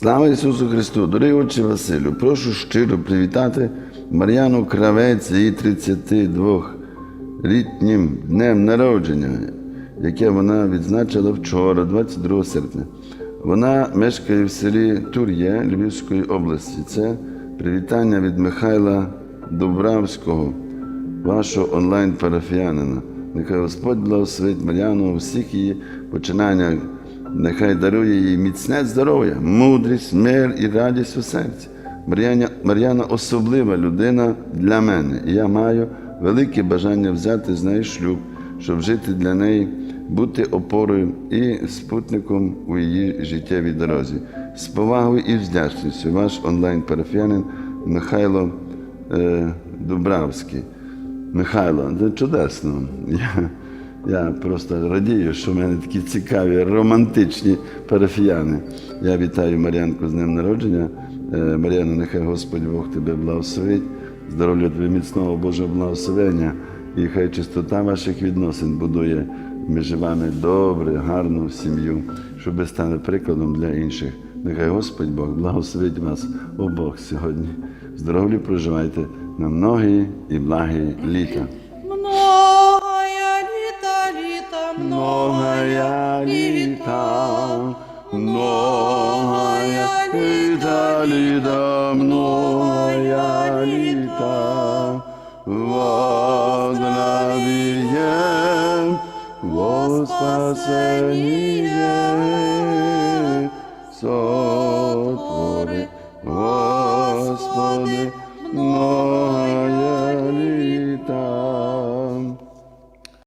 Слава Ісусу Христу! Дорогий отче Василю, прошу щиро привітати Мар'яну Кравець її 32-літнім днем народження, яке вона відзначила вчора, 22 серпня. Вона мешкає в селі Тур'є Львівської області. Це привітання від Михайла Добравського, вашого онлайн-парафіянина. Нехай Господь благословить Мар'яну у всіх її починаннях. Нехай дарує їй міцне здоров'я, мудрість, мир і радість у серці. Мар'яна, Мар'яна особлива людина для мене. І я маю велике бажання взяти з нею шлюб, щоб жити для неї, бути опорою і спутником у її життєвій дорозі. З повагою і вдячністю ваш онлайн-парафіянин Михайло е, Дубравський. Михайло, це чудесно. Я, я просто радію, що в мене такі цікаві, романтичні парафіяни. Я вітаю Мар'янку з днем народження. Е, Мар'яна, нехай Господь Бог тебе благословить, здоров'я тобі міцного Божого благословення, і хай чистота ваших відносин будує між вами добре, гарну сім'ю, щоб стали прикладом для інших. Нехай Господь Бог благословить вас обох сьогодні. Здоров'я проживайте на многі і благі літа. Літа, Многая літа, многая літа, літа, многая літа, воздравієм, во спасеніє, сотвори,